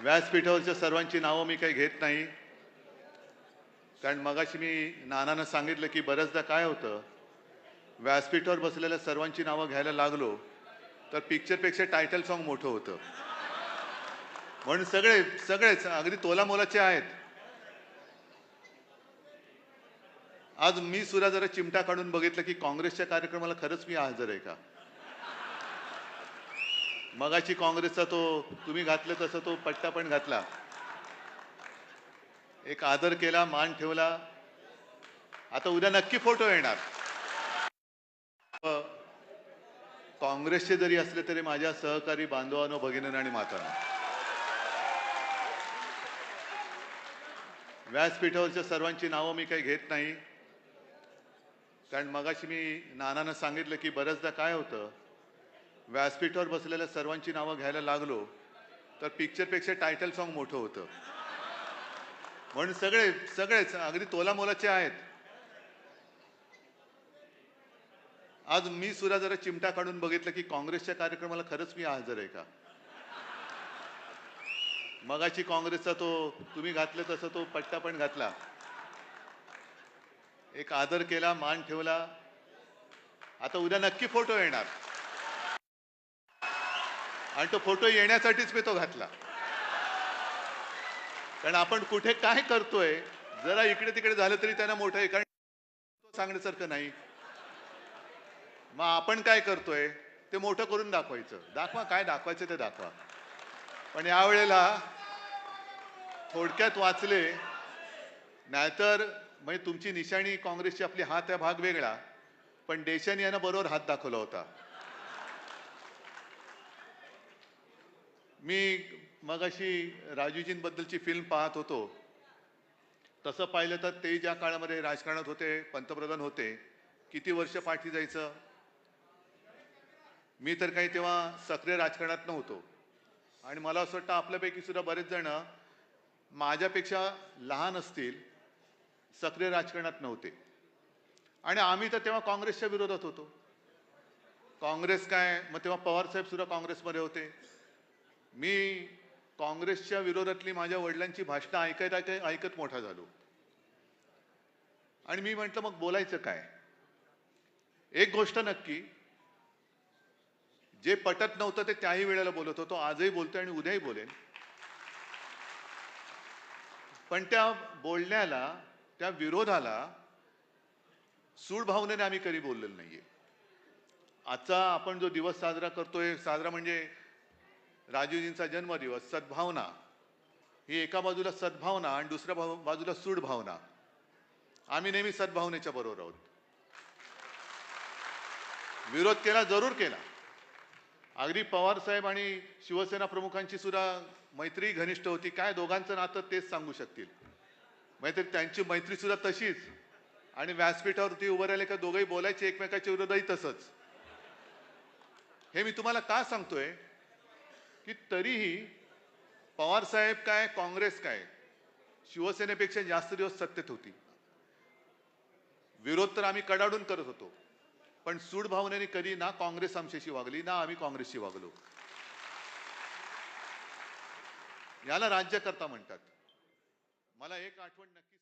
व्यासपीठावरच्या सर्वांची नावं मी काही घेत नाही. कारण मगाशी मी नानानं सांगितलं की बऱ्याचदा काय होतं व्यासपीठावर बसलेल्या सर्वांची नावं घ्यायला लागलो तर पिक्चरपेक्षा टायटल सॉन्ग मोठं होतं. म्हणून सगळे सगळेच अगदी तोला मोलाचे आहेत. आज मी सुद्धा जरा चिमटा काढून बघितलं की काँग्रेसच्या कार्यक्रमाला खरंच मी हजर आहे का? मगाशी काँग्रेसचा तो तुम्ही घातलं तसं तो पट्टा पण घातला. एक आदर केला मान ठेवला. आता उद्या नक्की फोटो येणार. काँग्रेसचे जरी असले तरी माझ्या सहकारी बांधवांनो भगिनींनो आणि मातांना. व्यासपीठावरच्या सर्वांची नावं मी काही घेत नाही. कारण मगाशी मी नानानं सांगितलं की बऱ्याचदा काय होतं? व्यासपीठावर बसलेल्या सर्वांची नावं घ्यायला लागलो तर पिक्चरपेक्षा टायटल सॉन्ग मोठं होतं. म्हणून सगळे सगळेच अगदी तोला मोलाचे आहेत. आज मी सुद्धा जरा चिमटा काढून बघितलं की काँग्रेसच्या कार्यक्रमाला खरंच मी हजर आहे का? मगाची काँग्रेसचा तो तुम्ही घातलं तसं तो पट्टा पण घातला. एक आदर केला मान ठेवला. आता उद्या नक्की फोटो येणार. आणि तो फोटो येण्यासाठीच मी तो घातला. कारण आपण कुठे काय करतोय जरा इकडे तिकडे झालं तरी त्यांना मोठं आहे कारण सांगण्यासारखं नाही. मग आपण काय करतोय ते मोठं करून दाखवायचं. दाखवा काय दाखवायचं ते दाखवा. पण यावेळेला थोडक्यात वाचले नाहीतर म्हणजे तुमची निशाणी काँग्रेसची आपली हात आहे भाग वेगळा. पण देशाने यांना बरोबर हात दाखवला होता. मी मगाशी राजूजींबद्दलची फिल्म पाहत होतो. तसं पाहिलं तर ते ज्या काळामध्ये राजकारणात होते पंतप्रधान होते किती वर्ष पाठी जायचं? मी तर काही तेव्हा सक्रिय राजकारणात नव्हतो. आणि मला असं वाटतं आपल्यापैकी सुद्धा बरेच जण माझ्यापेक्षा लहान असतील सक्रिय राजकारणात नव्हते. आणि आम्ही तर तेव्हा काँग्रेसच्या विरोधात होतो. काँग्रेस काय मग तेव्हा पवारसाहेब सुद्धा काँग्रेसमध्ये होते. मी काँग्रेसच्या विरोधातली माझ्या वडिलांची भाषणं ऐकत ऐकत ऐकत मोठा झालो. आणि मी म्हटलं मग बोलायचं काय? एक गोष्ट नक्की जे पटत नव्हतं ते त्याही वेळेला बोलत होतो आजही बोलतोय आणि उद्याही बोलेन. पण त्या बोलण्याला त्या विरोधाला सूड भावनेने आम्ही कधी बोललेलो नाहीये. आजचा आपण जो दिवस साजरा करतोय साजरा म्हणजे राजीवजींचा जन्मदिवस सद्भावना. ही एका बाजूला सद्भावना आणि दुसऱ्या भाव- बाजूला सूड भावना आम्ही नेहमी सद्भावनेच्या बरोबर आहोत. विरोध केला जरूर केला. अगदी पवार साहेब आणि शिवसेना प्रमुखांची सुद्धा मैत्री घनिष्ठ होती. काय दोघांचं नातं तेच सांगू शकतील. मैत्री त्यांची मैत्री सुद्धा तशीच. आणि व्यासपीठावरती उभं राहिले का दोघंही बोलायचे एकमेकाच्या विरोधही तसंच. हे मी तुम्हाला का सांगतोय? की तरीही पवार साहेब काय काँग्रेस काय शिवसेनेपेक्षा जास्त दिवस सत्तेत होती. विरोध तर आम्ही कडाडून करत होतो पण सूड भावनेने कधी ना काँग्रेस आमच्याशी वागली ना आम्ही काँग्रेसशी वागलो. याला राज्यकर्ता म्हणतात. मला एक आठवण नक्की